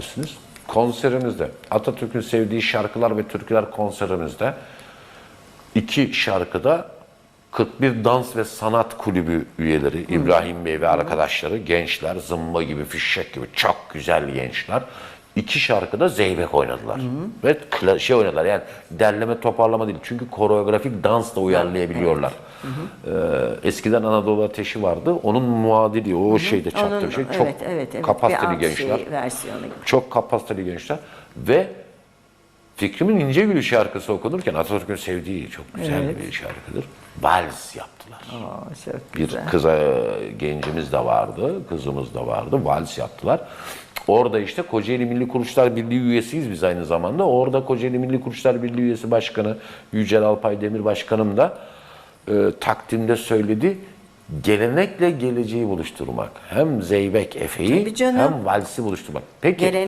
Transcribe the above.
Bilirsiniz. Konserimizde Atatürk'ün sevdiği şarkılar ve türküler konserimizde iki şarkıda 41 Dans ve Sanat Kulübü üyeleri İbrahim Bey ve arkadaşları gençler zımba gibi fişek gibi çok güzel gençler iki şarkıda zeybek oynadılar. Ve kla- şey oynadılar yani derleme toparlama değil. Çünkü koreografik dans da uyarlayabiliyorlar. Ee, eskiden Anadolu Ateşi vardı. Onun muadili o şeyde çattı Onun- bir şey. Çok evet, evet, evet. kapasiteli gençler. şey versiyonu gibi. Çok kapasiteli gençler ve Fikrimin İnce Gülü şarkısı okunurken Atatürk'ün sevdiği çok güzel Evet. bir şarkıdır. Vals yaptılar. Aa, Bir güzel. kıza gencimiz de vardı, kızımız da vardı. Vals yaptılar. Orada işte Kocaeli Milli Kuruluşlar Birliği üyesiyiz biz aynı zamanda. Orada Kocaeli Milli Kuruluşlar Birliği üyesi başkanı Yücel Alpay Demir Başkanım da e, takdimde söyledi. Gelenekle geleceği buluşturmak. Hem Zeybek Efe'yi hem valsi buluşturmak. Peki Gelen-